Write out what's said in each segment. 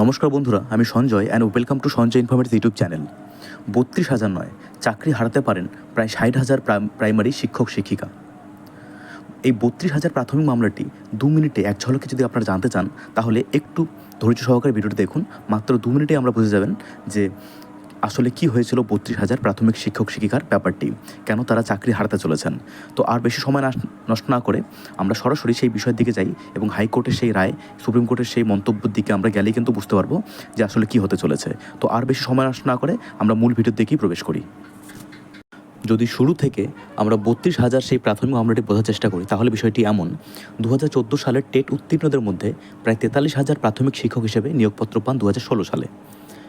নমস্কার বন্ধুরা, আমি Sanjay and welcome to Sanjay informative YouTube channel. বত্রিশ হাজার নয়, চাকরি হারাতে পারেন প্রায় ষাট হাজার প্রাইমারি শিক্ষক শিক্ষিকা। এই বত্রিশ হাজার প্রাথমিক মামলাটি দু মিনিটে এক ঝলকে যদি আপনারা জানতে চান, তাহলে একটু ধৈর্য সহকারে ভিডিওটি দেখুন। মাত্র দু মিনিটে আমরা বুঝে যাবেন যে আসলে কি হয়েছিল বত্রিশ হাজার প্রাথমিক শিক্ষক শিক্ষিকার ব্যাপারটি? কেন তারা চাকরি হারাতে চলেছেন? তো আর বেশি সময় নষ্ট না করে আমরা সরাসরি সেই বিষয়ের দিকে যাই এবং হাইকোর্টের সেই রায়, সুপ্রিম কোর্টের সেই মন্তব্যের দিকে আমরা গেলেই কিন্তু বুঝতে পারব যে আসলে কি হতে চলেছে। তো আর বেশি সময় নষ্ট না করে আমরা মূল ভিডিওর দিকেই প্রবেশ করি। যদি শুরু থেকে আমরা বত্রিশ হাজার সেই প্রাথমিক মামলাটি বোঝার চেষ্টা করি, তাহলে বিষয়টি এমন। দু হাজার চোদ্দ সালের টেট উত্তীর্ণদের মধ্যে প্রায় তেতাল্লিশ হাজার প্রাথমিক শিক্ষক হিসেবে নিয়োগপত্র পান দু হাজার ষোলো সালে।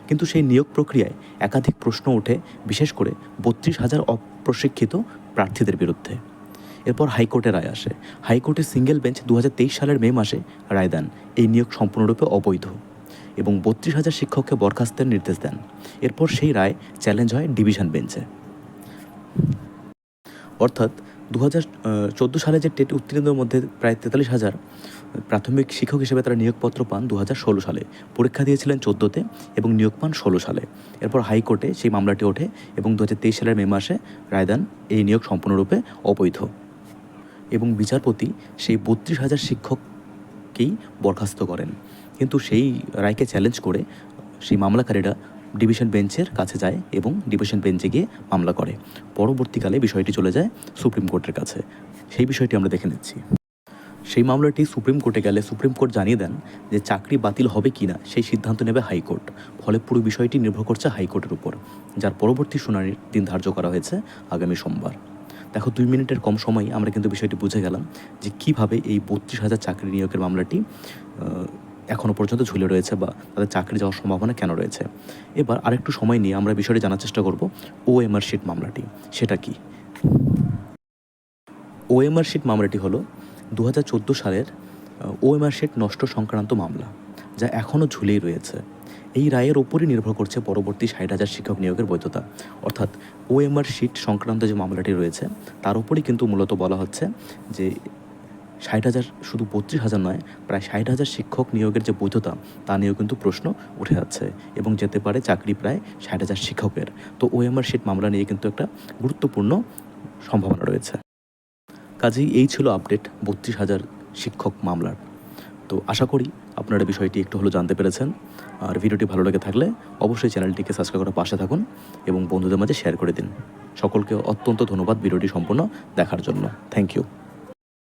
কিন্তু সেই নিয়োগ প্রক্রিয়ায় একাধিক প্রশ্ন ওঠে, বিশেষ করে বত্রিশ হাজার অপ্রশিক্ষিত প্রার্থীদের বিরুদ্ধে। এরপর হাইকোর্টে রায় আসে। হাইকোর্টের সিঙ্গেল বেঞ্চ দু হাজার তেইশ সালের মে মাসে রায় দেন। এই নিয়োগ সম্পূর্ণরূপে অবৈধ এবং বত্রিশ হাজার শিক্ষককে বরখাস্তের নির্দেশ দেন। এরপর সেই রায় চ্যালেঞ্জ হয় ডিভিশন বেঞ্চে। অর্থাৎ দু হাজার চোদ্দ সালে যে টেট উত্তীর্ণদের মধ্যে প্রায় তেতাল্লিশ হাজার, প্রাথমিক শিক্ষক হিসেবে তারা নিয়োগপত্র পান দু হাজার ষোলো সালে। পরীক্ষা দিয়েছিলেন চোদ্দোতে এবং নিয়োগ পান ষোলো সালে। এরপর হাইকোর্টে সেই মামলাটি ওঠে এবং দু হাজার তেইশ সালের মে মাসে রায়দান এই নিয়োগ সম্পূর্ণরূপে অবৈধ। এবং বিচারপতি সেই বত্রিশ হাজার শিক্ষককেই বরখাস্ত করেন। কিন্তু সেই রায়কে চ্যালেঞ্জ করে সেই মামলাকারীরা ডিভিশন বেঞ্চের কাছে যায় এবং ডিভিশন বেঞ্চে গিয়ে মামলা করে। পরবর্তীকালে বিষয়টি চলে যায় সুপ্রিম কোর্টের কাছে। সেই বিষয়টি আমরা দেখে নিচ্ছি। সেই মামলাটি সুপ্রিম কোর্টে গেলে সুপ্রিম কোর্ট জানিয়ে দেন যে চাকরি বাতিল হবে কি না সেই সিদ্ধান্ত নেবে হাইকোর্ট। ফলে পুরো বিষয়টি নির্ভর করছে হাইকোর্টের উপর, যার পরবর্তী শুনানির দিন ধার্য করা হয়েছে আগামী সোমবার। দেখো, দুই মিনিটের কম সময়ে আমরা কিন্তু বিষয়টি বুঝে গেলাম যে কীভাবে এই বত্রিশ হাজার চাকরি নিয়োগের মামলাটি এখনও পর্যন্ত ঝুলে রয়েছে বা তাদের চাকরি যাওয়ার সম্ভাবনা কেন রয়েছে? এবার আরেকটু সময় নিয়ে আমরা বিষয়টি জানার চেষ্টা করব ওএমআর শিট মামলাটি। সেটা কি? ওএমআর শিট মামলাটি হলো দু হাজার চোদ্দ সালের ওএমআর শিট নষ্ট সংক্রান্ত মামলা, যা এখনও ঝুলেই রয়েছে। এই রায়ের ওপরই নির্ভর করছে পরবর্তী ষাট হাজার শিক্ষক নিয়োগের বৈধতা। অর্থাৎ ওএমআর শিট সংক্রান্ত যে মামলাটি রয়েছে, তার উপরই কিন্তু মূলত বলা হচ্ছে যে ষাট হাজার শুধু বত্রিশ হাজার নয়, প্রায় ষাট হাজার শিক্ষক নিয়োগের যে বৈধতা, তা নিয়েও কিন্তু প্রশ্ন উঠে যাচ্ছে এবং যেতে পারে চাকরি প্রায় ষাট হাজার শিক্ষকের। তো ওএমআর শিট মামলা নিয়ে কিন্তু একটা গুরুত্বপূর্ণ সম্ভাবনা রয়েছে। কাজেই এই ছিল আপডেট বত্রিশ হাজার শিক্ষক মামলার। তো আশা করি আপনারা বিষয়টি একটু হলেও জানতে পেরেছেন। আর ভিডিওটি ভালো লেগে থাকলে অবশ্যই চ্যানেলটিকে সাবস্ক্রাইব করে পাশে থাকুন এবং বন্ধুদের মাঝে শেয়ার করে দিন। সকলকে অত্যন্ত ধন্যবাদ ভিডিওটি সম্পূর্ণ দেখার জন্য। Thank you.